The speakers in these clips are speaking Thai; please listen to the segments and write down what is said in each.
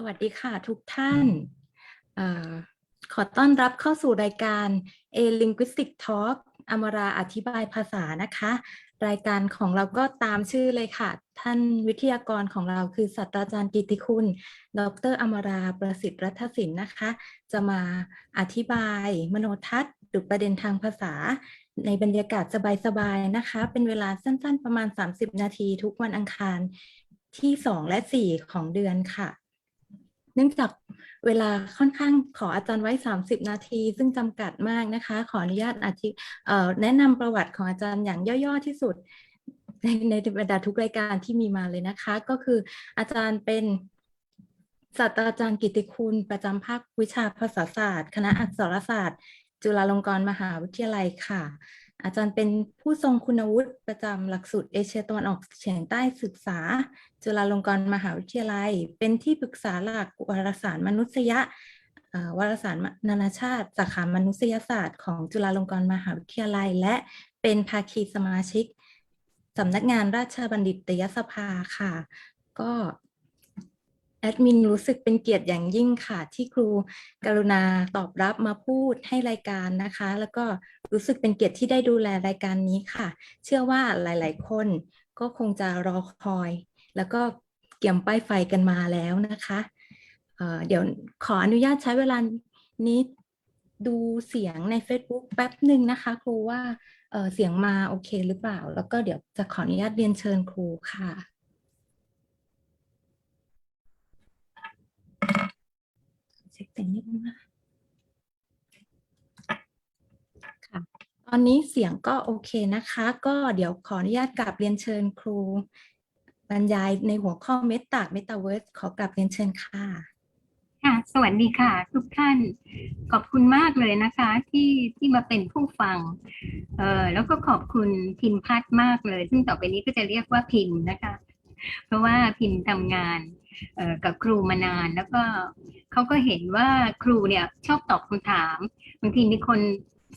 สวัสดีค่ะทุกท่านออขอต้อนรับเข้าสู่รายการ A Linguistic Talk อมราอธิบายภาษานะคะ รายการของเราก็ตามชื่อเลยค่ะ ท่านวิทยากรของเราคือศาสตราจารย์กิติคุณ ดรอมราประสิทธิ์รัฐศิลป์นะคะ จะมาอธิบายมโนทัศน์หรือประเด็นทางภาษา ในบรรยากาศสบายๆนะคะ เป็นเวลาสั้นๆ ประมาณ 30 นาทีทุกวันอังคารที่ 2 และ 4 ของเดือนค่ะ นื่องจากเวลาค่อนข้างขออาจารย์ไว้ 30 นาที ซึ่งจำกัดมากนะคะ ขออนุญาตอธิแนะนำประวัติของอาจารย์อย่างย่อๆที่สุด ในในบรรดาทุกรายการที่มีมาเลยนะคะ ก็คืออาจารย์เป็นศาสตราจารย์กิติคุณประจำภาควิชาภาษาศาสตร์ คณะอักษรศาสตร์ จุฬาลงกรณ์มหาวิทยาลัยค่ะ อาจารย์เป็นผู้ทรงคุณวุฒิประจำหลักสูตรเอเชียตะวันออกเฉียงใต้ศึกษา จุฬาลงกรณ์มหาวิทยาลัย เป็นที่ปรึกษาหลักวารสารมนุษยะวารสารนานาชาติ สาขามนุษยศาสตร์ของจุฬาลงกรณ์มหาวิทยาลัย และเป็นภาคีสมาชิกสำนักงานราชบัณฑิตยสภาค่ะ ก็ ดมินรู้สึกเป็นเกียรติอย่างยิ่งค่ะที่ครูกรุณาตอบรับมาพูดให้รายการนะคะ แล้วก็รู้สึกเป็นเกียรติที่ได้ดูแลรายการนี้ค่ะ เชื่อว่าหลาย ๆ คนก็คงจะรอคอย แล้วก็เกี่ยมป้ายไฟกันมาแล้วนะคะเเดี๋ยวขออนุญาตใช้เวลานี้ดูเสียงใน Facebook แป๊บหนึ่งนะคะครูว่าเเสียงมาโอเคหรือเปล่า แล้วก็เดี๋ยวจะขออนุญาตเรียนเชิญครูค่ะ เช็คเสียงนิดนึงนะคะค่ะตอนนี้เสียงก็โอเคนะคะ ก็เดี๋ยวขออนุญาตกลับเรียนเชิญครู บรรยายในหัวข้อเมตาเมตาเวิร์สขอกลับเรียนเชิญค่ะค่ะ สวัสดีค่ะ ทุกท่านขอบคุณมากเลยนะคะ ที่ที่มาเป็นผู้ฟังเอ่อแล้วก็ขอบคุณพิมพัฒน์มากเลย ซึ่งต่อไปนี้ก็จะเรียกว่าพิมพ์นะคะ เพราะว่าพิมพ์ทำงานเอ่อ กับครูมานาน แล้วก็เขาก็เห็นว่าครูเนี่ยชอบตอบคำถามบางทีมีคน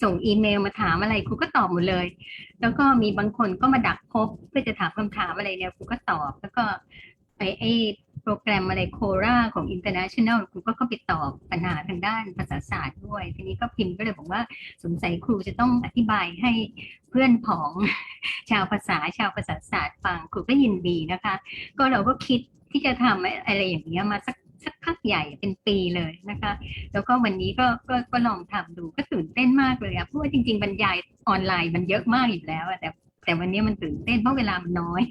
ส่งอีเมลมาถามอะไรครูก็ตอบหมดเลย แล้วก็มีบางคนก็มาดักพบเพื่อจะถามคำถามอะไรเนี่ยครูก็ตอบ แล้วก็ไอไอโปรแกรมอะไรโคราของ International ครูก็เข้าไปตอบปัญหาทางด้านภาษาศาสตร์ด้วย ทีนี้ก็พิมพ์ก็เลยบอกว่าสงสัยครูจะต้องอธิบายให้เพื่อนของชาวภาษาชาวภาษาศาสตร์ฟังครูก็ยินดีนะคะ ก็เราก็คิด ที่จะทำอะไรอย่างเงี้ยมาสักสักพักใหญ่เป็นปีเลยนะคะ แล้วก็วันนี้ก็ก็ก็ลองทำดูก็ตื่นเต้นมากเลยอะเพราะว่าจริง ๆ บรรยายออนไลน์มันเยอะมากอยู่แล้วแต่แต่วันนี้มันตื่นเต้นเพราะเวลามันน้อย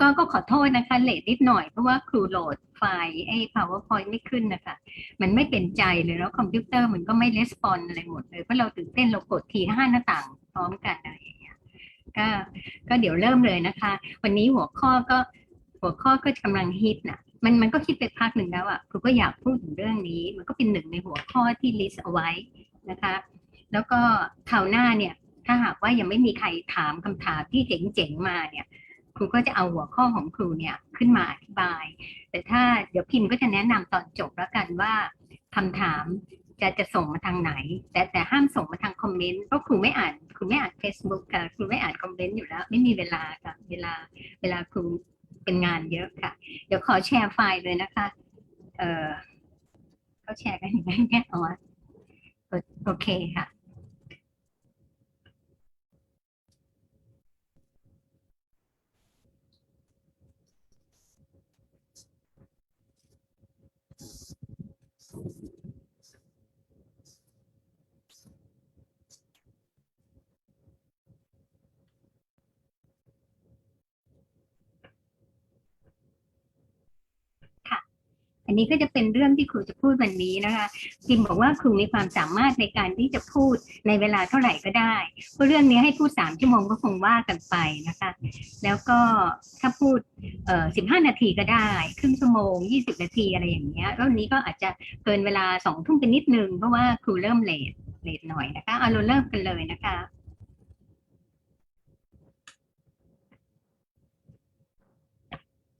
ก็ก็ขอโทษนะคะเลทนิดหน่อยเพราะว่าครูโหลดไฟล์ไอ้ powerpoint ไม่ขึ้นนะคะ มันไม่เป็นใจเลยแล้วคอมพิวเตอร์มันก็ไม่レスปอนอะไรหมดเลยเพราะเราตื่นเต้นเรากดทีห้าหน้าต่างพร้อมกันอะไรอย่างเงี้ยก็ก็เดี๋ยวเริ่มเลยนะคะ วันนี้หัวข้อก็ หัวข้อก็กำลังฮิตนะมันมันก็คิดไปพักหนึ่งแล้วอะครูก็อยากพูดถึงเรื่องนี้ มันก็เป็นหนึ่งในหัวข้อที่ลิสต์เอาไว้นะคะ แล้วก็คราวหน้าเนี่ย ถ้าหากว่ายังไม่มีใครถามคำถามที่เจ๋งๆมาเนี่ย ครูก็จะเอาหัวข้อของครูเนี่ยขึ้นมาอธิบาย แต่ถ้าเดี๋ยวพิมพ์ก็จะแนะนำตอนจบแล้วกันว่าคำถามจะจะส่งมาทางไหน แต่แต่ห้ามส่งมาทางคอมเมนต์เพราะครูไม่อ่านครูไม่อ่าน Facebook ค่ะครูไม่อ่านคอมเมนต์อยู่แล้ว ไม่มีเวลาค่ะเวลาเวลาครู เป็นงานเยอะค่ะ เดี๋ยวขอแชร์ไฟล์เลยนะคะ เออเขาแชร์กันอย่างไรเนี่ยอ๋อโอเคค่ะ อันนี้ก็จะเป็นเรื่องที่ครูจะพูดวันนี้นะคะพิมบอกว่าครูมีความสามารถในการที่จะพูดในเวลาเท่าไหร่ก็ได้เพราะเรื่องนี้ให้พูดสามชั่วโมงก็คงว่ากันไปนะคะ แล้วก็ถ้าพูดเอ่อสิบห้านาทีก็ได้ ครึ่งชั่วโมงยี่สิบนาทีอะไรอย่างเงี้ยแล้วนี้ก็อาจจะเกินเวลาสองทุ่มไปนิดนึงเพราะว่าครูเริ่มเลทเลทหน่อยนะคะเอาเราเริ่มกันเลยนะคะ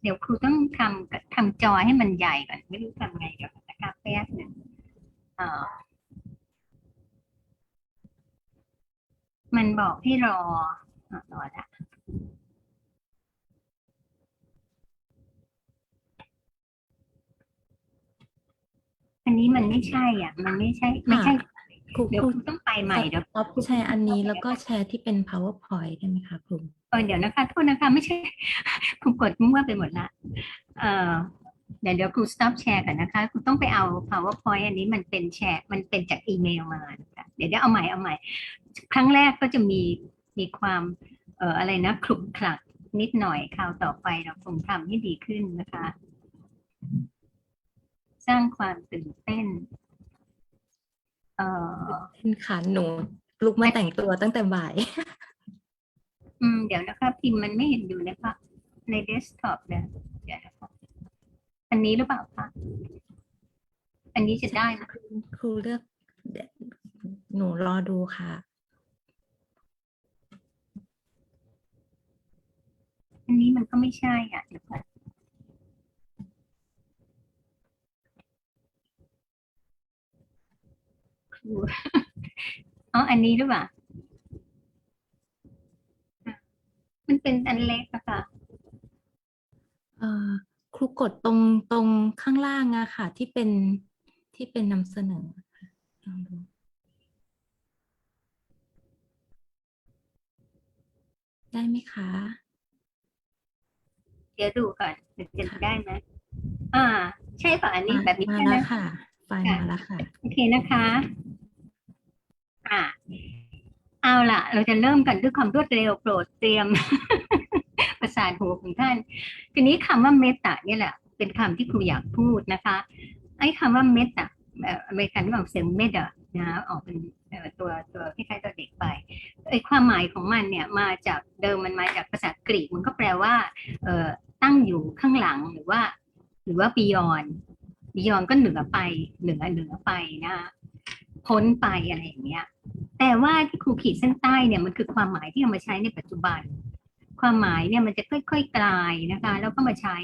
เดี๋ยวครูต้องทำทำจอให้มันใหญ่ก่อน ไม่รู้ทำไงเดี๋ยวนะคะแป๊บนึ่งมันบอกให้รอรอะรอละมันไม่ใช่อะ มันไม่ใช่ ไม่ใช่ ครูเดี๋ยวครูคุณต้องไปใหม่เดี๋ยวท็อปแชร์อันนี้แล้วก็แชร์ที่เป็น powerpoint ได้ไหมคะครูเออเดี๋ยวนะคะโทษนะคะไม่ใช่คุณกดมั่วไปหมดละเออเดี๋ยวเดี๋ยวครู stop แชร์ก่อนนะคะคุณต้องไปเอา powerpoint อันนี้มันเป็นแชร์ มันเป็นจากอีเมลมานะคะเดี๋ยวเดี๋ยวเอาใหม่เอาใหม่ ครั้งแรกก็จะมีมีความเอ่ออะไรนะคลุกคลักนิดหน่อยคราวต่อไปเราคงทำให้ดีขึ้นนะคะ สร้างความตื่นเต้น เอ่อเป็นค่ะหนูลุกมาแต่งตัวตั้งแต่บ่าย อืม เดี๋ยวนะคะพิมพ์มันไม่เห็นอยู่นะคะในเดสก์ท็อปเนี่ยเดี๋ยวนะคะอันนี้หรือเปล่าคะอันนี้จะได้นะครูเลือกเดี๋ยวหนูรอดูค่ะ อันนี้มันก็ไม่ใช่อะเดี๋ยวก่อน รูอ๋ออันนี้หรือเปล่าอะมันเป็นอันเล็กอะค่ะเอ่อครูกดตรงตรงข้างล่างอะค่ะ ที่เป็นที่เป็นนำเสนอค่ะลองดูได้ไหมคะ เดี๋ยวดูก่อนจะจะได้ไหมอ่า ใช่ป่ะอันนี้มาแบบนี้มาใช่ไหมแล้วค่ะ ไฟล์มาแล้วค่ะ โอเคนะคะ อ่าเอาล่ะ เราจะเริ่มกันด้วยความรวดเร็วโปรดเตรียม ประสานหูของท่าน ทีนี้คำว่าเมตตาเนี่ยแหละ เป็นคำที่ครูอยากพูดนะคะ ไอ้คำว่าเมตตาเอ่ออเมริกันที่ออกเสียงเมตตานะคะออกเป็นเอ่อตัวตัวคล้ายๆตัวเด็กไปไอ้ความหมายของมันเนี่ยมาจากเดิมมันมาจากภาษากรีกมันก็แปลว่าเอ่อตั้งอยู่ข้างหลังหรือว่า หรือว่า beyond beyond ก็เหนือไปเหนือเหนือไปนะคะพ้นไปอะไรอย่างเงี้ย แต่ว่าที่ครูขีดเส้นใต้เนี่ยมันคือความหมายที่เอามาใช้ในปัจจุบัน ความหมายเนี่ยมันจะค่อยๆกลายนะคะ แล้วก็มาใช้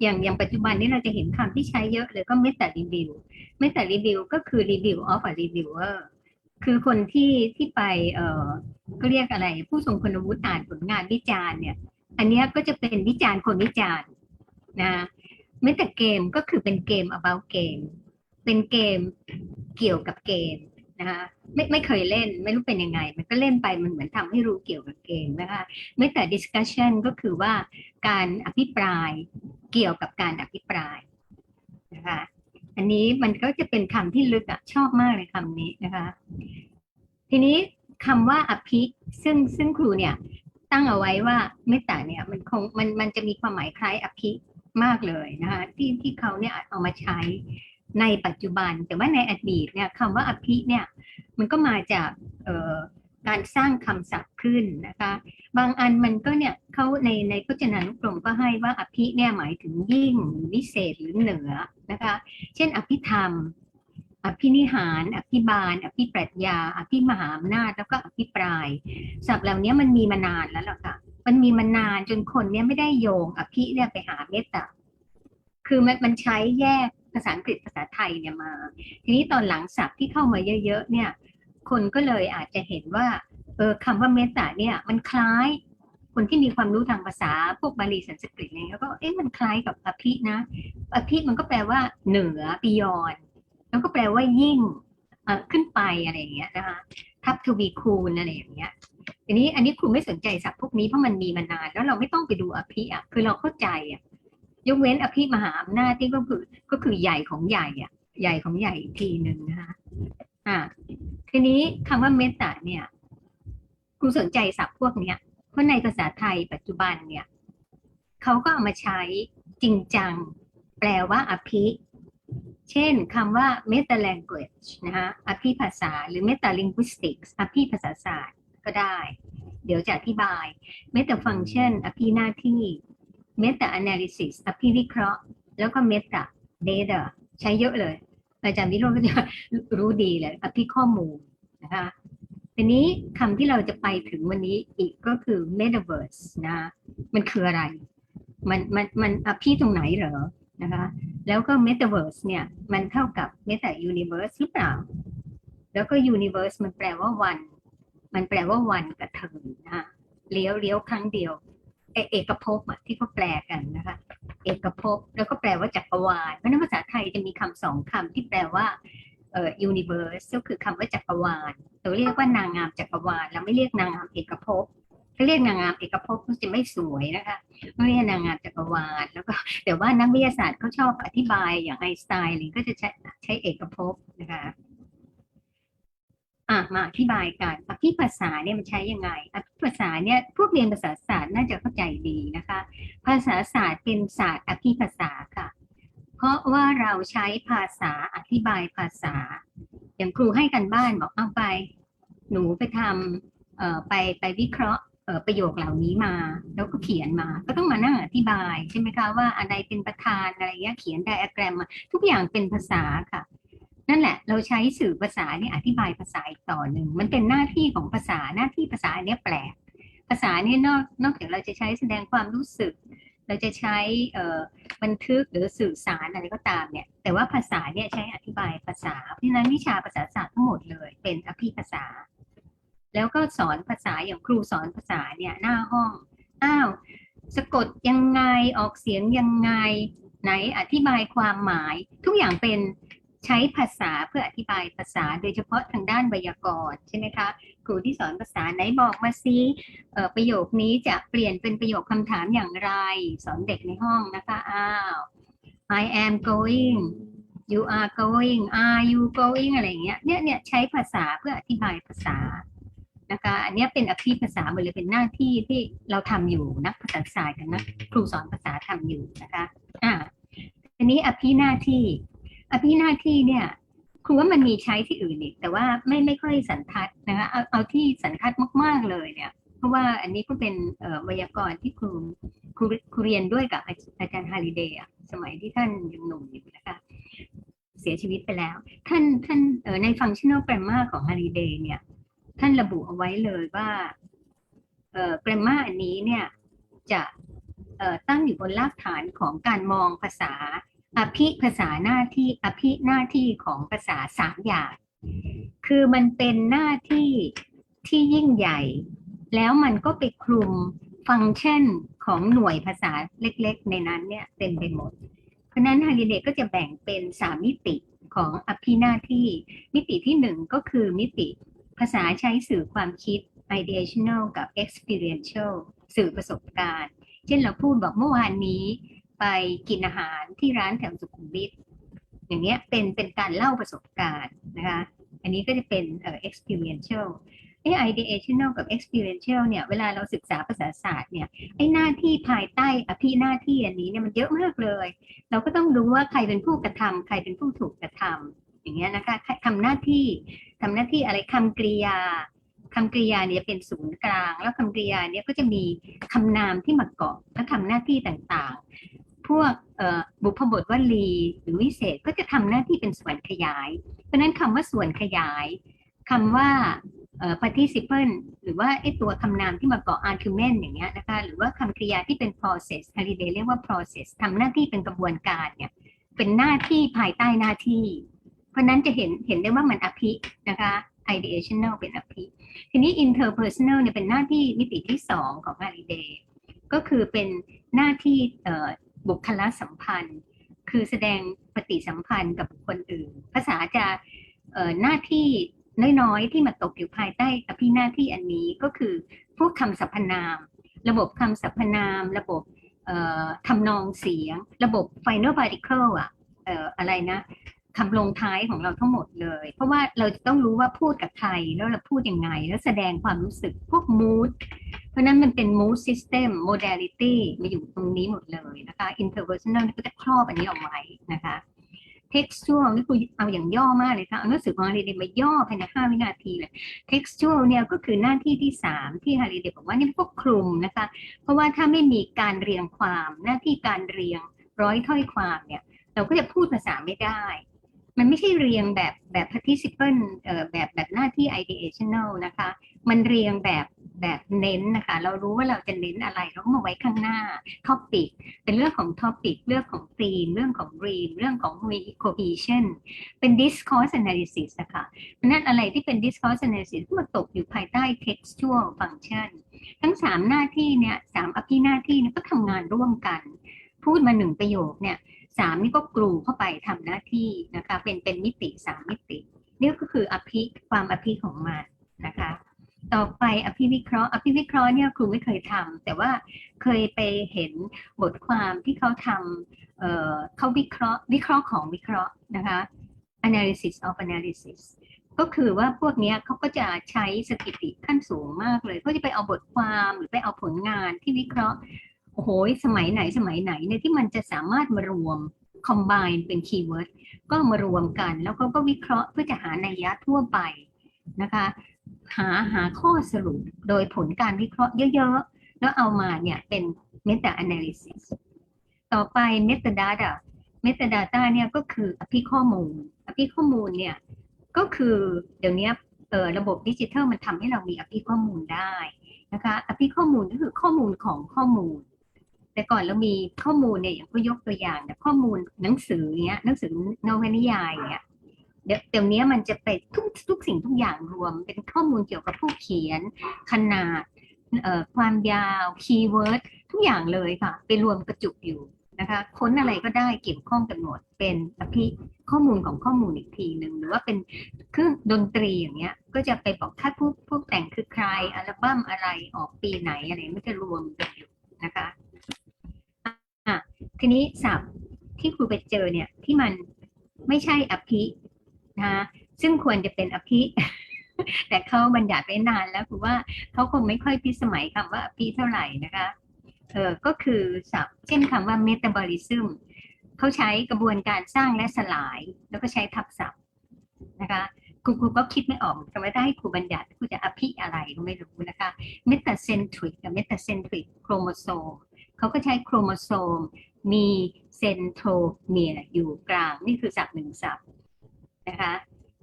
อย่างอย่างปัจจุบันนี้เราจะเห็นคำที่ใช้เยอะเลยก็ meta review meta review ก็คือ review of a reviewer คือคนที่ที่ไปเออก็เรียกอะไร ผู้ทรงคุณวุฒิอ่านผลงานวิจารณ์เนี่ย อันนี้ก็จะเป็นวิจารณ์คนวิจารณ์นะ เมตาเกมก็คือเป็นเกม about เกม เป็นเกมเกี่ยวกับเกมนะคะไม่ไม่เคยเล่นไม่รู้เป็นยังไง มันก็เล่นไปมันเหมือนทำให้รู้เกี่ยวกับเกมนะคะเมตา discussion ก็คือว่าการอภิปรายเกี่ยวกับการอภิปรายนะคะอันนี้มันก็จะเป็นคำที่ลึกอะชอบมากเลยคำนี้นะคะ ทีนี้คำว่าอภิซึ่งซึ่งครูเนี่ยตั้งเอาไว้ว่าเมตตาเนี่ยมันคงมันมันจะมีความหมายคล้ายอภิ มากเลยนะคะที่ที่เขาเนี่ยเอามาใช้ในปัจจุบัน แต่ว่าในอดีตเนี่ยคำว่าอภิเนี่ยมันก็มาจากการสร้างคำศัพท์ขึ้นนะคะ บางอันมันก็เนี่ยเขาในในพจนานุกรมก็ให้ว่าอภิเนี่ยหมายถึงยิ่งวิเศษหรือเหนือนะคะ เช่น อภิธรรม อภินิหาร อภิบาล อภิปรัชญา อภิมหาอำนาจแล้วก็อภิปรายศัพท์เหล่านี้มันมีมานานแล้วล่ะค่ะ มันมีมานานจนคนเนี่ยไม่ได้โยงอภิเนี่ยไปหาเมตตาคือมันมันใช้แยกภาษาอังกฤษภาษาไทยเนี่ยมา ทีนี้ตอนหลังศัพท์ที่เข้ามาเยอะ ๆ เนี่ย คนก็เลยอาจจะเห็นว่า เออคำว่าเมตตาเนี่ย มันคล้าย คนที่มีความรู้ทางภาษาพวกบาลีสันสกฤตอะไรเงี้ยก็เอ๊ะมันคล้ายกับอภินะอภิมันก็แปลว่าเหนือ beyond แล้วก็แปลว่ายิ่งขึ้นไปอะไรอย่างเงี้ยนะคะทับทวีคูณอะไรอย่างเงี้ย ทีนี้อันนี้ครูไม่สนใจศัพท์พวกนี้เพราะมันมีมานาน แล้วเราไม่ต้องไปดูอภิอะคือเราเข้าใจอะยกเว้นอภิมหาอำนาจที่ก็คือก็คือใหญ่ของใหญ่อะใหญ่ของใหญ่อีกทีหนึ่งนะคะอ่าทีนี้คำว่าเมตตาเนี่ยครูสนใจศัพท์พวกเนี้ยเพราะในภาษาไทยปัจจุบันเนี่ยเขาก็เอามาใช้จริงจัง แปลว่าอภิเช่นคำว่า meta language นะคะอภิภาษา หรือ meta linguistics อภิภาษาศาสตร์ ก็ได้ เดี๋ยวจะอธิบาย meta function อภิหน้าที่ meta analysis อภิวิเคราะห์ แล้วก็ meta data ใช้เยอะเลย อาจารย์วิโรจน์ก็จะรู้ดีเลยอภิข้อมูลนะคะทีนี้คำที่เราจะไปถึงวันนี้อีกก็คือ metaverse นะ มันคืออะไร มันมันมันอภิตรงไหนเหรอนะคะแล้วก็ Metaverse เนี่ยมันเท่ากับ Meta Universe หรือเปล่า แล้วก็ Universe มันแปลว่าวัน มันแปลว่าวันกับเธอนะเลี้ยวเลี้ยวครั้งเดียวเอเอกภพอะที่เขาแปลกันนะคะ เอกภพแล้วก็แปลว่าจักรวาลเพราะนั้นภาษาไทยจะมีคำสองคำที่แปลว่าเอ่อ universe ก็คือคำว่าจักรวาลเราเรียกว่านางงามจักรวาลเราไม่เรียกนางงามเอกภพถ้าเรียกนางงามเอกภพก็จะไม่สวยนะคะต้องเรียกนางงามจักรวาลแล้วก็แต่ว่านักวิทยาศาสตร์เขาชอบอธิบายอย่างไอน์สไตน์อะไรก็จะใช้ใช้เอกภพนะคะ อะมาอธิบายกันอภิภาษาเนี่ยมันใช้ยังไงอภิภาษาเนี่ยพวกเรียนภาษาศาสตร์น่าจะเข้าใจดีนะคะ ภาษาศาสตร์เป็นศาสตร์อภิภาษาค่ะ เพราะว่าเราใช้ภาษาอธิบายภาษา อย่างครูให้กันบ้านบอกเอาไป หนูไปทำเอ่อไปไปวิเคราะห์เอ่อประโยคเหล่านี้มาแล้วก็เขียนมา ก็ต้องมานั่งอธิบายใช่ไหมคะว่าอะไรเป็นประธานอะไรเงี้ยเขียนไดอะแกรมมาทุกอย่างเป็นภาษาค่ะ นั่นแหละ เราใช้สื่อภาษาเนี่ยอธิบายภาษาอีกต่อหนึ่ง มันเป็นหน้าที่ของภาษาหน้าที่ภาษาเนี่ยแปลก ภาษาเนี่ยนอกนอกจากเราจะใช้แสดงความรู้สึก เราจะใช้เอ่อบันทึกหรือสื่อสารอะไรก็ตามเนี่ย แต่ว่าภาษาเนี่ยใช้อธิบายภาษา เพราะฉะนั้นวิชาภาษาศาสตร์ทั้งหมดเลย เป็นอภิภาษา แล้วก็สอนภาษาอย่างครูสอนภาษาเนี่ยหน้าห้อง อ้าว สะกดยังไงออกเสียงยังไงไหนอธิบายความหมายทุกอย่างเป็น ใช้ภาษาเพื่ออธิบายภาษาโดยเฉพาะทางด้านไวยากรณ์ใช่ไหมคะครูที่สอนภาษาไหนบอกมาซิประโยคนี้จะเปลี่ยนเป็นประโยคคำถามอย่างไร สอนเด็กในห้องนะคะอ้าว I am going you are going are you going อะไรอย่างเงี้ยเนี่ยเนี่ยใช้ภาษาเพื่ออธิบายภาษานะคะอันนี้เป็นอภิภาษาหมดเลยเป็นหน้าที่ที่เราทำอยู่นักภาษาศาสตร์กับนักครูสอนภาษาทำอยู่นะคะอ่าทีนี้อภิหน้าที่ อภิหน้าที่เนี่ยครูว่ามันมีใช้ที่อื่นอีก แต่ว่าไม่ไม่ค่อยสันทัดนะคะเอาเอาที่สันทัดมาก ๆเลยเนี่ย เพราะว่าอันนี้ก็เป็นเอ่อไวยากรณ์ที่ครูครูครูเรียนด้วยกับอาจารย์ฮาริเดย์อะสมัยที่ท่านยังหนุ่มอยู่นะคะเสียชีวิตไปแล้ว ท่านท่านเอ่อใน functional grammar ของฮาริเดย์เนี่ย ท่านระบุเอาไว้เลยว่าเอ่อ grammar อันนี้เนี่ยจะเอ่อตั้งอยู่บนรากฐานของการมองภาษา อภิภาษาหน้าที่อภิหน้าที่ของภาษาสามอย่าง คือมันเป็นหน้าที่ที่ยิ่งใหญ่ แล้วมันก็ไปคลุมฟังก์ชันของหน่วยภาษาเล็กๆ ในนั้นเนี่ยเต็มไปหมด เพราะนั้นฮาริเดก็จะแบ่งเป็นสามมิติของอภิหน้าที่ มิติที่หนึ่งก็คือมิติภาษาใช้สื่อความคิด ideational กับ experiential สื่อประสบการณ์ เช่นเราพูดบอกเมื่อวานนี้ ไปกินอาหารที่ร้านแถวสุขุมวิทอย่างเงี้ยเป็นเป็นการเล่าประสบการณ์นะคะอันนี้ก็จะเป็นเอ่อ experiential ไอ้ ideational กับ experiential เนี่ย เวลาเราศึกษาภาษาศาสตร์เนี่ย ไอ้หน้าที่ภายใต้อภิหน้าที่อันนี้เนี่ยมันเยอะมากเลย เราก็ต้องรู้ว่าใครเป็นผู้กระทำใครเป็นผู้ถูกกระทำอย่างเงี้ยนะคะใครทำหน้าที่ทำหน้าที่อะไรคำกริยาคำกริยาเนี่ยเป็นศูนย์กลาง แล้วคำกริยาเนี่ยก็จะมีคำนามที่มาเกาะและทำหน้าที่ต่างๆ พวกบุพบทวลีหรือวิเศษก็จะทำหน้าที่เป็นส่วนขยาย เพราะนั้นคำว่าส่วนขยายคำว่า participant หรือว่าไอตัวคำนามที่มาเกาะ argument อย่างเงี้ยนะคะหรือว่าคำกริยาที่เป็น process ฮาริเดเรียกว่า process ทำหน้าที่เป็นกระบวนการเนี่ยเป็นหน้าที่ภายใต้หน้าที่ เพราะนั้นจะเห็นเห็นได้ว่ามันอภินะคะ ideational เป็นอภิทีนี้ interpersonal เนี่ยเป็นหน้าที่มิติที่สองของฮาริเดก็คือเป็นหน้าที่ บุคลสัมพันธ์ คือแสดงปฏิสัมพันธ์กับบุคคลอื่น ภาษาจะหน้าที่น้อยๆที่มาตกอยู่ภายใต้อภิหน้าที่อันนี้ก็คือพวกคำสรรพนาม ระบบคำสรรพนาม ระบบทำนองเสียง ระบบ final particle อะเอ่ออะไรนะคำลงท้ายของเราทั้งหมดเลย เพราะว่าเราจะต้องรู้ว่าพูดกับใครแล้วเราพูดยังไง แล้วแสดงความรู้สึกพวก mood เพราะนั้นมันเป็น mood system modality มาอยู่ตรงนี้หมดเลยนะคะ interpersonal ก็จะครอบอันนี้เอาไว้นะคะ textual นี่คือเอาอย่างย่อมากเลยค่ะเอาหนังสือของฮาริเดย์มาย่อภายใน5วินาทีเลย textual เนี่ยก็คือหน้าที่ที่ 3 ที่ฮาริเดย์บอกว่านี่พวกคลุมนะคะ เพราะว่าถ้าไม่มีการเรียงความหน้าที่การเรียงร้อยถ้อยความเนี่ยเราก็จะพูดภาษาไม่ได้ มันไม่ใช่เรียงแบบแบบ participant เอ่อแบบแบบหน้าที่ ideational นะคะ มันเรียงแบบ แบบเน้นนะคะ เรารู้ว่าเราจะเน้นอะไรเราก็มาไว้ข้างหน้า topic เป็นเรื่องของ topic เรื่องของ theme เรื่องของ dream เรื่องของ cohesion เป็น discourse analysis นะคะเพราะนั้นอะไรที่เป็น discourse analysis ก็มาตกอยู่ภายใต้ textual function ทั้งสามหน้าที่เนี่ยสามอภิหน้าที่เนี่ยก็ทำงานร่วมกัน พูดมาหนึ่งประโยคเนี่ยสามนี่ก็กรูเข้าไปทำหน้าที่นะคะเป็นเป็นมิติสามมิตินี่ก็คืออภิความอภิของมันนะคะ ต่อไปอภิวิเคราะห์อภิวิเคราะห์เนี่ยครูไม่เคยทำแต่ว่าเคยไปเห็นบทความที่เขาทำเเขาวิเคราะห์ วิเคราะห์ของวิเคราะห์นะคะ analysis of analysis ก็คือว่าพวกนี้เขาก็จะใช้สถิติขั้นสูงมากเลยเขาจะไปเอาบทความหรือไปเอาผลงานที่วิเคราะห์โอ้โหสมัยไหนสมัยไหนเนี่ยที่มันจะสามารถมารวม combine เป็นคีย์เวิร์ดก็มารวมกัน แล้วเขาก็วิเคราะห์เพื่อจะหาในยยะทั่วไปนะคะ หาหาข้อสรุปโดยผลการวิเคราะห์เยอะ ๆ แล้วเอามาเนี่ยเป็น meta analysis ต่อไป metadata metadata เนี่ยก็คืออภิข้อมูล อภิข้อมูลเนี่ยก็คือเดี๋ยวนี้เออระบบดิจิทัลมันทำให้เรามีอภิข้อมูลได้นะคะอภิข้อมูลก็คือข้อมูลของข้อมูล แต่ก่อนเรามีข้อมูลเนี่ยอย่างก็ยกตัวอย่างข้อมูลหนังสือเนี้ยหนังสือนวนิยายเนี่ย เดี๋ยวเดี๋ยวนี้มันจะไปทุกทุกสิ่งทุกอย่างรวม เป็นข้อมูลเกี่ยวกับผู้เขียน ขนาดเอ่อความยาวคีย์เวิร์ดทุกอย่างเลยค่ะ ไปรวมกระจุกอยู่นะคะ ค้นอะไรก็ได้เกี่ยวข้องกันหมด เป็นอภิข้อมูลของข้อมูลอีกทีหนึ่งหรือว่าเป็นเครื่องดนตรีอย่างเงี้ย ก็จะไปบอกถ้าผู้ผู้แต่งคือใครอัลบั้มอะไรออกปีไหนอะไรไมันจะรวมกันอยู่นะคะอะทีนี้ศัพท์ที่ครูไปเจอเนี่ยที่มันไม่ใช่อภิ นะคะซึ่งควรจะเป็นอภิแต่เขาบัญญัติไว้นานแล้วคือว่าเขาคงไม่ค่อยพิสมัยคำว่าอภิเท่าไหร่นะคะเออก็คือศัพท์เช่นคำว่า metabolism เขาใช้กระบวนการสร้างและสลาย แล้วก็ใช้ทับศัพท์นะคะครูครูก็คิดไม่ออกแต่ว่าถ้าให้ครูบัญญัติครูจะอภิอะไรก็ไม่รู้นะคะ metacentric กับ metacentric chromosome เขาก็ใช้โครโมโซมมีเซนโทรเมียอยู่กลาง นี่คือศัพท์หนึ่งศัพท์ นะคะ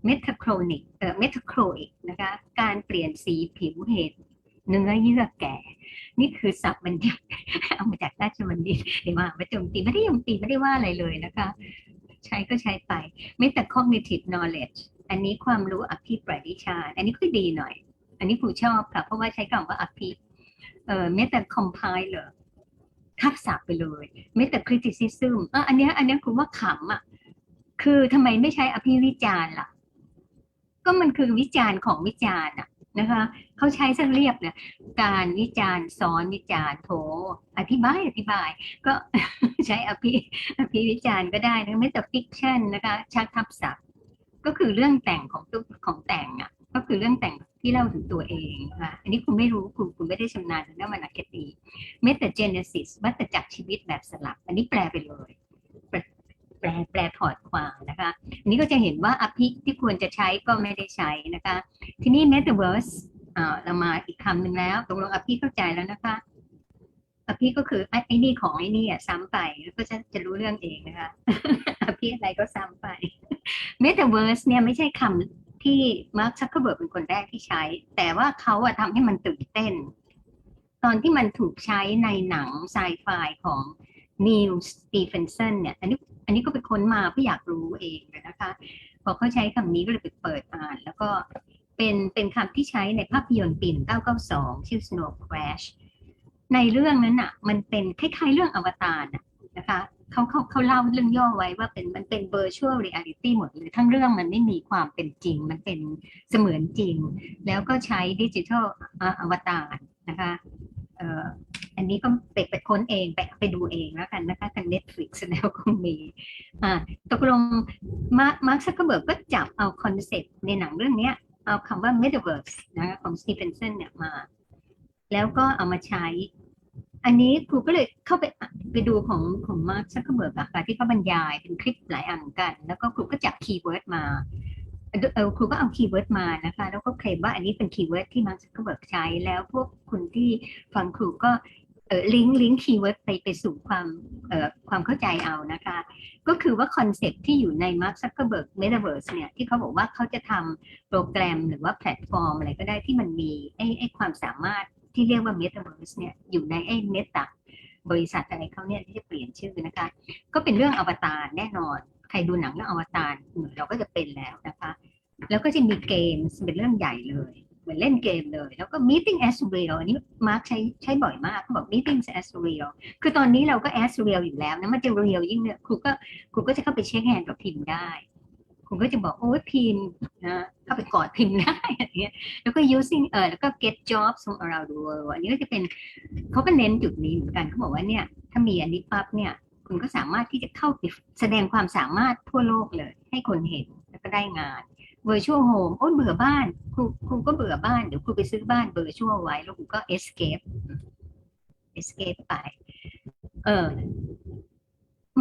เมทาโครนิกเอ่อเมทาโครอิกนะคะการเปลี่ยนสีผิวเห็ดเนื้อเยื่อแก่ นี่คือศัพท์บัญญัติเอามาจากราชบัณฑิตเห็นว่าไม่โจมตีไม่ได้โจมตีไม่ได้ว่าอะไรเลยนะคะ ใช้ก็ใช้ไป meta cognitive knowledge อันนี้ความรู้อภิปรดิชา อันนี้คือดีหน่อย อันนี้ผู้ชอบค่ะ เพราะว่าใช้คำว่าอภิเอ่อ meta compiler ทับศัพท์ไปเลยไม่แต่ criticism อะอันนี้อันนี้คุณว่าขำอะ คือทำไมไม่ใช้อภิวิจารณ์ล่ะ ก็มันคือวิจารณ์ของวิจารณ์อะนะคะเขาใช้สักเรียบเนี่ยการวิจารณ์สอนวิจารณ์โถ อธิบายอธิบาย ก็ใช้อภิอภิวิจารณ์ก็ได้นะไม่แต่ fiction นะคะชักทับศัพท์ ก็คือเรื่องแต่งของตุ๊ของแต่งอะ ก็คือเรื่องแต่งที่เล่าถึงตัวเองค่ะอันนี้คุณไม่รู้คุณคุณไม่ได้ชำนาญทางด้านวรรณคดีเมตาเจเนซิสวัตจักรชีวิตแบบสลับ อันนี้แปลไปเลย แปลแปลถอดความนะคะอันนี้ก็จะเห็นว่าอภิที่ควรจะใช้ก็ไม่ได้ใช้นะคะ ทีนี้ metaverse อ่าเรามาอีกคำหนึ่งแล้วตกลงอภิเข้าใจแล้วนะคะอภิก็คือไอ้ไอนี่ของไอ้นี่อะซ้ำไปแล้วก็จะจะรู้เรื่องเองนะคะอภิอะไรก็ซ้ำไป metaverse เนี่ยไม่ใช่คำที่มาร์คซักเคเบิร์กเป็นคนแรกที่ใช้ แต่ว่าเขาอะทำให้มันตื่นเต้น ตอนที่มันถูกใช้ในหนังไซไฟของนิวสตีเฟนเซนเนี่ยอันนี้ อันนี้ก็ไปค้นมาเพื่ออยากรู้เองเลยนะคะ พอเขาใช้คำนี้ก็เลยไปเปิดอ่าน แล้วก็เป็นเป็นคำที่ใช้ในภาพยนตร์ปี1992 ชื่อ Snow Crash ในเรื่องนั้นอะ มันเป็นคล้ายๆเรื่องอวตารนะคะเขาเขาเขาเล่าเรื่องย่อไว้ว่าเป็นมันเป็น virtual reality หมดเลยทั้งเรื่องมันไม่มีความเป็นจริง มันเป็นเสมือนจริง แล้วก็ใช้ดิจิทัลอวตารนะคะ อันนี้ก็ไปไปค้นเองไปไปดูเองแล้วกันนะคะทาง Netflix แล้วก็มีอ่าตกลงมาร์คซักเคเบิร์กก็จับเอาคอนเซ็ปต์ในหนังเรื่องนี้เอาคำว่า Metaverse นะคะของ Stevenson เนี่ยมา แล้วก็เอามาใช้ อันนี้ครูก็เลยเข้าไปไปดูของของมาร์คซักเคเบิร์กอะค่ะที่เขาบรรยายเป็นคลิปหลายอันกัน แล้วก็ครูก็จับคีย์เวิร์ดมา ครูก็เอาคีย์เวิร์ดมานะคะ แล้วก็เคลมว่าอันนี้เป็นคีย์เวิร์ดที่มาร์คซักเคอร์เบิร์กใช้ แล้วพวกคุณที่ฟังครูก็เออลิงก์ลิงก์คีย์เวิร์ดไปไปสู่ความเอ่อความเข้าใจเอานะคะ ก็คือว่าคอนเซ็ปต์ที่อยู่ในมาร์คซักเคอร์เบิร์กเมตาเวิร์สเนี่ยที่เขาบอกว่าเขาจะทำโปรแกรมหรือว่าแพลตฟอร์มอะไรก็ได้ที่มันมีไอ้ไอ้ความสามารถที่เรียกว่าเมตาเวิร์สเนี่ยอยู่ในไอ้เมตาบริษัทอะไรเขาเนี่ยที่จะเปลี่ยนชื่อนะคะ ก็เป็นเรื่องอวตารแน่นอน ใครดูหนังเรื่องอวตารเราก็จะเป็นแล้วนะคะ แล้วก็จะมีเกมเป็นเรื่องใหญ่เลยเหมือนเล่นเกมเลย แล้วก็ meeting as real อันนี้มาร์คใช้ใช้บ่อยมากเขาบอก meeting as real คือตอนนี้เราก็ as real อยู่แล้วนะมันจะ real ยิ่งเนี่ยครูก็ครูก็จะเข้าไปเช็คแฮนด์กับพิมพ์ได้ครูก็จะบอกโอ้ยพิมพ์นะเข้าไปกอดพิมพ์ได้อะไรเงี้ยแล้วก็ using เออแล้วก็ get jobs from around the world อันนี้ก็จะเป็นเขาก็เน้นจุดนี้เหมือนกันเขาบอกว่าเนี่ย ถ้ามีอันนี้ปั๊บเนี่ย คุณก็สามารถที่จะเข้าไปแสดงความสามารถทั่วโลกเลย ให้คนเห็นแล้วก็ได้งาน virtual home โอ้เบื่อบ้านครูครูก็เบื่อบ้านเดี๋ยวครูไปซื้อบ้าน virtual ไว้แล้วครูก็ escape escape ไป เออ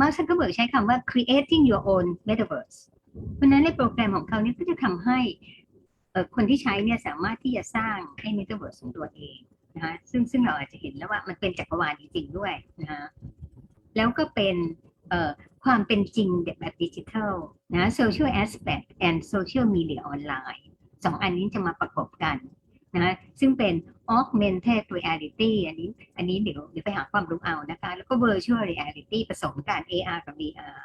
มาร์คซักเกอร์เบิร์กใช้คำว่า creating your own metaverse เพราะนั้นในโปรแกรมของเขาเนี่ยก็จะทำให้คนที่ใช้เนี่ยสามารถที่จะสร้างให้ metaverse ของตัวเองนะคะซึ่งซึ่งเราอาจจะเห็นแล้วว่ามันเป็นจักรวาลจริงๆด้วยนะคะ แล้วก็เป็นความเป็นจริงแบบดิจิทัลนะ social aspect and social media online สองอันนี้จะมาประกบกันนะซึ่งเป็น augmented reality อันนี้อันนี้เดี๋ยวเดี๋ยวไปหาความรู้เอานะคะ แล้วก็ virtual reality ผสมกัน AR กับ VR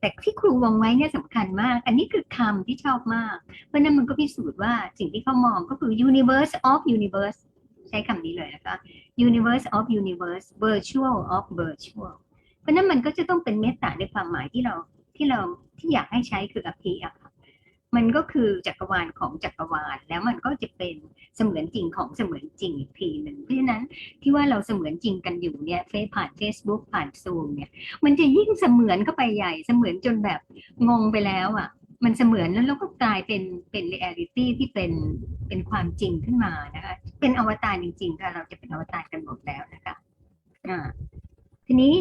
แต่ที่ครูวงไว้เนี่ยสำคัญมาก อันนี้คือคำที่ชอบมาก เพราะนั้นมันก็พิสูจน์ว่าสิ่งที่เขามองก็คือ universe of universe ใช้คำนี้เลยนะคะ universe of universe virtual of virtual ราะนั้นมันก็จะต้องเป็นเมตตาในความหมายที่เราที่เราที่อยากให้ใช้คืออภิอะค่ะมันก็คือจักรวาลของจักรวาลแล้วมันก็จะเป็นเสมือนจริงของเสมือนจริงอีกทีหนึ่งเพราะฉะนั้นที่ว่าเราเสมือนจริงกันอยู่เนี่ยเฟซผ่าน Facebook ผ่านซูมเนี่ยมันจะยิ่งเสมือนเข้าไปใหญ่เสมือนจนแบบงงไปแล้วอะมันเสมือนแล้วเราก็กลายเป็นเป็นเรียลิตี้ที่เป็นเป็นความจริงขึ้นมานะคะเป็นอวตารจริงๆค่ะเราจะเป็นอวตารกันหมดแล้วนะคะอ่าทีนี้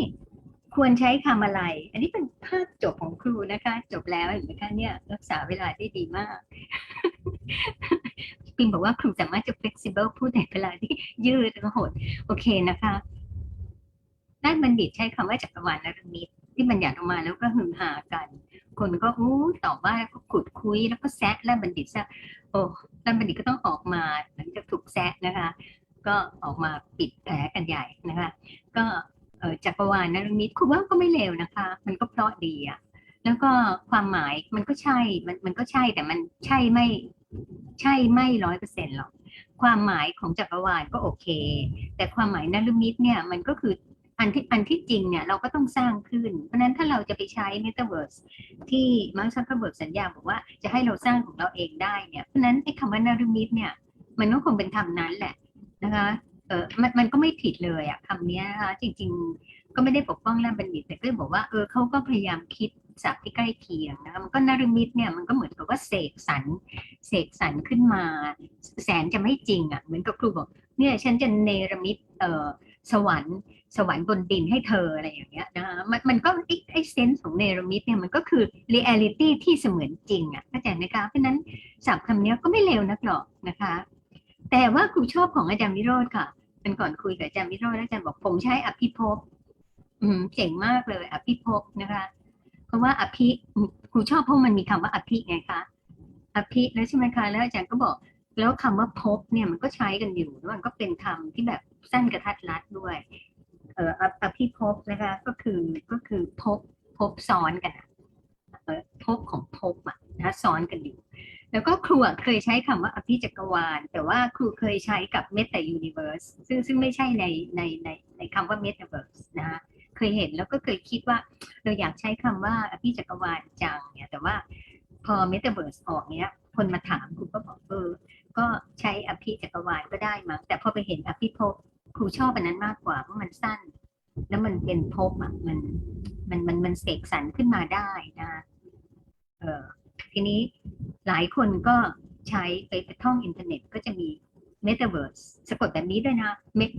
ควรใช้คำอะไร อันนี้เป็นภาพจบของครูนะคะ จบแล้วเห็นไหมคะเนี่ยรักษาเวลาได้ดีมาก ปิมบอกว่าครูสามารถจะ flexible พูดในเวลาที่ยืดแล้วก็หด โอเคนะคะด้านบัณฑิตใช้คำว่าจักรวาลนรมิตที่บัญญัติออกมาแล้วก็ฮือฮากัน คนก็อู้ต่อว่าก็ขุดคุยแล้วก็แซะแล้วบัณฑิตซะโอ้ด้านบัณฑิตก็ต้องออกมาหลังจากถูกแซะนะคะ ก็ออกมาปิดแผลกันใหญ่นะคะ ก็ จักรวาลนรมิตคุณว่าก็ไม่เลวนะคะ มันก็เพราะดีอะแล้วก็ความหมายมันก็ใช่ มันมันก็ใช่แต่มันใช่ไม่ใช่ไม่ร้อยเปอร์เซ็นต์หรอก ความหมายของจักรวาลก็โอเค แต่ความหมายนรมิตเนี่ยมันก็คืออันที่อันที่จริงเนี่ยเราก็ต้องสร้างขึ้น เพราะฉะนั้นถ้าเราจะไปใช้ Metaverse ที่มาร์คซักเคอร์เบิร์กสัญญาบอกว่าจะให้เราสร้างของเราเองได้เนี่ยเพราะฉะนั้นไอ้คำว่านรมิตเนี่ยมันก็คงเป็นคำนั้นแหละนะคะ เออมันมันก็ไม่ผิดเลยอะคำนี้นะคะจริง ๆ ก็ไม่ได้ปกป้องแลบัณฑิตแต่ก็บอกว่าเออเขาก็พยายามคิดศัพท์ที่ใกล้เคียงนะคะมันก็นารมิตเนี่ยมันก็เหมือนกับว่าเสกสรรเสกสรรขึ้นมา แสนจะไม่จริงอะเหมือนกับครูบอกเนี่ยฉันจะเนรมิตเออสวรรค์สวรรค์บนดินให้เธออะไรอย่างเงี้ยนะคะมันมันก็ไอ้ไอ้เซนส์ของเนรมิตเนี่ยมันก็คือเรียลิตี้ที่เสมือนจริงอะเข้าใจไหมคะเพราะนั้นศัพท์คำนี้ก็ไม่เลวนักหรอกนะคะ แต่ว่าครูชอบของอาจารย์วิโรธค่ะเป็นก่อนคุยกับอาจารย์วิโรธแล้วอาจารย์บอกผมใช้อภิภพอืมเจ๋งมากเลย อภิภพนะคะ เพราะว่าอภิครูชอบเพราะมันมีคำว่าอภิไงคะอภิแล้วใช่ไหมคะแล้วอาจารย์ก็บอกแล้วคำว่าพบเนี่ยมันก็ใช้กันอยู่แล้วมันก็เป็นคำที่แบบสั้นกระทัดรัดด้วย เอ่ออภิภพนะคะ ก็คือก็คือพบพบซ้อนกันอะพบของพบอะนะซ้อนกันอยู่ แล้วก็ครูเคยใช้คำว่าอภิจักรวาล แต่ว่าครูเคยใช้กับ Meta Universe ซึ่งซึ่งไม่ใช่ในในในในคำว่า Metaverse นะคะเคยเห็นแล้วก็เคยคิดว่าเราอยากใช้คำว่าอภิจักรวาลจังเนี่ยแต่ว่าพอ Metaverse ออกเนี้ยคนมาถามครูก็บอกเออก็ใช้อภิจักรวาลก็ได้มั้งแต่พอไปเห็นอภิภพครูชอบอันนั้นมากกว่าเพราะมันสั้น แล้วมันเป็นภพอะมันมันมันมันเสกสรรขึ้นมาได้นะเออทีนี้ หลายคนก็ใช้ไปไปท่องอินเทอร์เน็ตก็จะมี Metaverse สะกดแบบนี้ด้วยนะ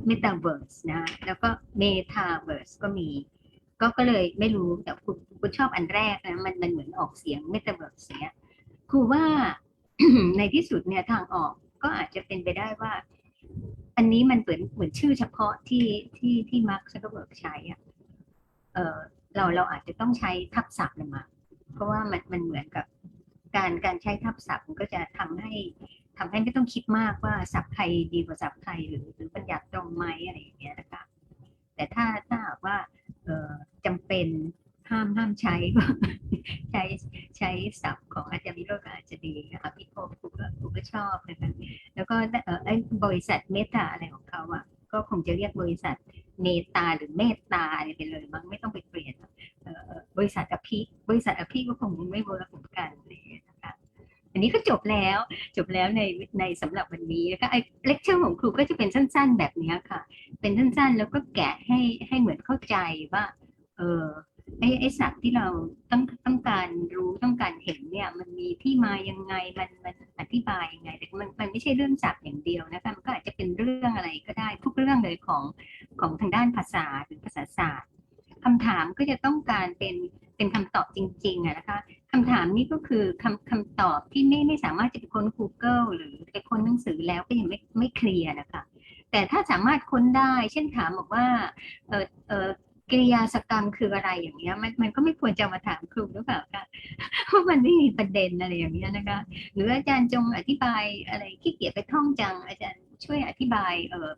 Metaverse นะ แล้วก็ Metaverse ก็มี ก็ก็เลยไม่รู้แต่คุณคุณชอบอันแรกนะมันมันเหมือนออกเสียง Metaverse เนี้ยครูว่าในที่สุดเนี่ยทางออกก็อาจจะเป็นไปได้ว่า อันนี้มันเหมือนเหมือนชื่อเฉพาะที่ที่ที่มาร์คซักเกอร์เบิร์กใช้อะเออเราเราอาจจะต้องใช้ทับศัพท์เลยมาเพราะว่ามันมันเหมือนกับ การการใช้ทับศัพท์มันก็จะทำให้ทำให้ไม่ต้องคิดมากว่าศัพท์ไทยดีกว่าศัพท์ไทยหรือหรือบัญญัติตรงไหมอะไรอย่างเงี้ยนะคะแต่ถ้าถ้าว่าเออจำเป็นห้ามห้ามใช้ใช้ใช้ศัพท์ของอาจารย์วิโรจน์ก็อาจจะดีนะคะพี่โป๊กูก็กูก็ชอบนะคะแล้วก็เออไอ้บริษัทเมตตาอะไรของเขาอะก็คงจะเรียกบริษัท เมตตาหรือเมตตาอะไรไปเลยมั้งไม่ต้องไปเปลี่ยนเอ่อบริษัทอภิบริษัทอภิก็คงไม่เวิร์กเหมือนกันเลยนะคะอันนี้ก็จบแล้วจบแล้วในในสำหรับวันนี้นะคะไอ้เลคเชอร์ของครูก็จะเป็นสั้น ๆ แบบนี้ค่ะ เป็นสั้นๆ แล้วก็แกะให้ให้เหมือนเข้าใจว่าเออไอ้ไอ้ศัพท์ที่เราต้องต้องการรู้ต้องการเห็นเนี่ย มันมีที่มายังไงมันมัน ธิบายยังไงแต่มันมันไม่ใช่เรื่องศัพท์อย่างเดียวนะคะมันก็อาจจะเป็นเรื่องอะไรก็ได้ทุกเรื่องเลยของของทางด้านภาษาหรือภาษาศาสตร์คำถามก็จะต้องการเป็นเป็นคำตอบจริงๆนะคะคำถามนี้ก็คือคำคำตอบที่ไม่ไม่สามารถจะไปค้น Google หรือไปค้นหนังสือแล้วก็ยังไม่ไม่เคลียร์นะคะแต่ถ้าสามารถค้นได้ เช่นถามบอกว่าเออเออ กริยาสกรรมคืออะไรอย่างเงี้ยมันมันก็ไม่ควรจะมาถามครูหรือเปล่าคะเพราะมันไม่มีประเด็นอะไรอย่างเงี้ยนะคะหรืออาจารย์จงอธิบายอะไรขี้เกียจไปท่องจังอาจารย์ช่วยอธิบายเออ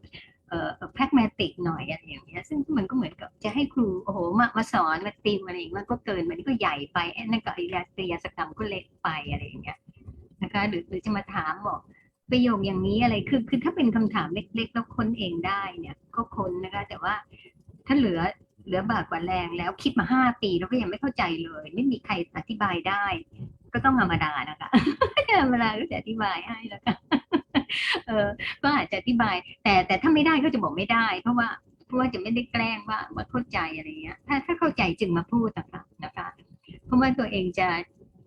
เออแพกแมติกหน่อยอะไรอย่างเงี้ยซึ่งมันก็เหมือนกับจะให้ครูโอ้โหมามาสอนมาตีมอะไรอย่างเงี้ยมันก็เกินมันก็ใหญ่ไปไอ้นั่นก็กริยากริยาสกรรมก็เล็กไปอะไรอย่างเงี้ยนะคะหรือหรือจะมาถามบอกประโยคอย่างนี้อะไรคือคือถ้าเป็นคำถามเล็กๆแล้วค้นเองได้เนี่ยก็ค้นนะคะ แต่ว่าถ้าเหลือ เหลือบากกว่าแรงแล้วคิดมาห้าปีแล้วก็ยังไม่เข้าใจเลย ไม่มีใครอธิบายได้ ก็ต้องธรรมดานะคะธรรมดาก็จะอธิบายให้แล้วกันเออ ก็อาจจะอธิบาย แต่แต่ถ้าไม่ได้ก็จะบอกไม่ได้ เพราะว่าเพราะว่าจะไม่ได้แกล้งว่าว่าเข้าใจอะไรเงี้ย ถ้าถ้าเข้าใจจึงมาพูดนะคะนะคะเพราะว่าตัวเองจะ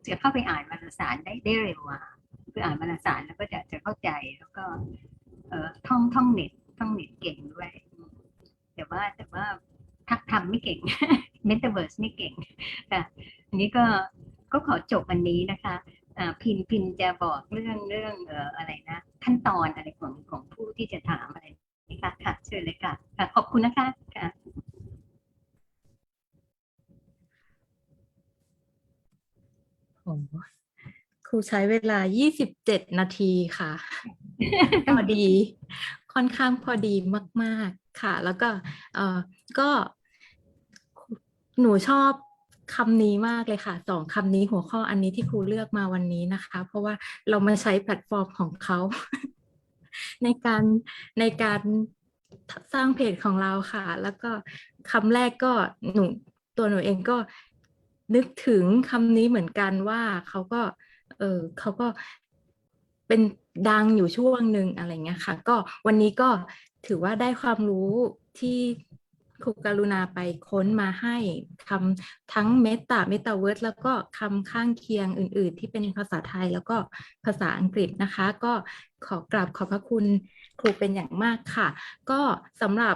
จะเข้าไปอ่านวารสารได้ได้เร็วกว่าคืออ่านวารสารแล้วก็จะจะเข้าใจแล้วก็ เอ่อท่องท่องเน็ตท่องเน็ตเก่งด้วย แต่ว่าแต่ว่า ทักทำไม่เก่งเมตาเวิร์สไม่เก่งค่ะอันนี้ก็ก็ขอจบวันนี้นะคะอ่าพินพินจะบอกเรื่องเรื่องเอ่ออะไรนะ ขั้นตอนอะไรของของผู้ที่จะถามอะไรนะคะค่ะเชิญเลยค่ะค่ะขอบคุณนะคะค่ะโอ้ครูใช้เวลา 27 นาทีค่ะ พอดี ค่อนข้างพอดีมาก ๆ ค่ะ แล้วก็เออก็หนูชอบคำนี้มากเลยค่ะสองคำนี้หัวข้ออันนี้ที่ครูเลือกมาวันนี้นะคะ เพราะว่าเรามาใช้แพลตฟอร์มของเขา ในการในการสร้างเพจของเราค่ะ แล้วก็คำแรกก็หนูตัวหนูเองก็นึกถึงคำนี้เหมือนกันว่าเขาก็ เออเขาก็เป็นดังอยู่ช่วงหนึ่งอะไรเงี้ยค่ะ ก็วันนี้ก็ ถือว่าได้ความรู้ที่ครูกรุณาไปค้นมาให้คำทั้งเมตาเมตาเวิร์ดแล้วก็คำข้างเคียงอื่น ๆ ที่เป็นภาษาไทยแล้วก็ภาษาอังกฤษนะคะ ก็ขอกราบขอบพระคุณครูเป็นอย่างมากค่ะ ก็สำหรับ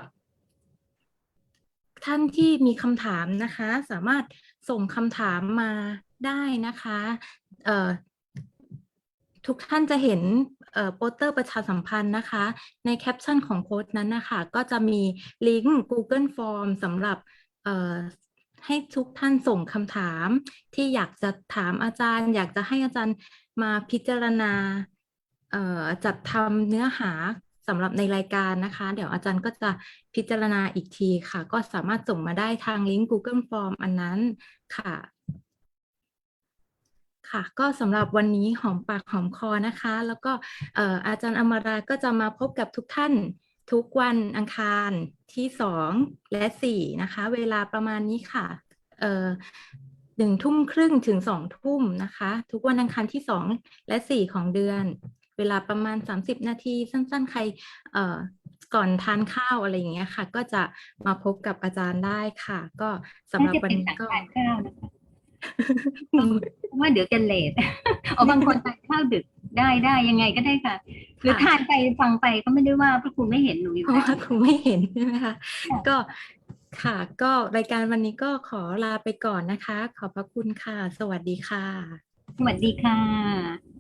ท่านที่มีคำถามนะคะ สามารถส่งคำถามมาได้นะคะ ทุกท่านจะเห็นโปสเตอร์ประชาสัมพันธ์นะคะ ในแคปชั่นของโพสต์นั้นนะคะก็จะมีลิงก์ Google Form สำหรับให้ทุกท่านส่งคำถามที่อยากจะถามอาจารย์ อยากจะให้อาจารย์มาพิจารณาจัดทำเนื้อหาสำหรับในรายการนะคะ เดี๋ยวอาจารย์ก็จะพิจารณาอีกทีค่ะ ก็สามารถส่งมาได้ทางลิงก์ Google Form อันนั้นค่ะ ค่ะก็สำหรับวันนี้หอมปากหอมคอนะคะ แล้วก็ออาจารย์อมราก็จะมาพบกับทุกท่านทุกวันอังคารที่สองและสี่นะคะ เวลาประมาณนี้ค่ะหนึ่งทุ่มครึ่งถึงสองทุ่มนะคะ ทุกวันอังคารที่สองและสี่ของเดือน เวลาประมาณ 30 นาทีสั้นๆ ใครเก่อนทานข้าวอะไรอย่างเงี้ยค่ะ ก็จะมาพบกับอาจารย์ได้ค่ะ ก็สำหรับวันนี้ก็ข้าวนะคะ ว่าเดี๋ยวจะเลทเอาบางคนทานข้าวดึกได้ได้ยังไงก็ได้ค่ะหรือค่ะทานไปฟังไปก็ไม่ได้ว่าเพราะคุณไม่เห็นหนูอยู่เพราะแล้วว่าครูไม่เห็นใช่ไหมคะค่ะก็ค่ะ ก็รายการวันนี้ก็ขอลาไปก่อนนะคะ ขอบพระคุณค่ะ สวัสดีค่ะ สวัสดีค่ะ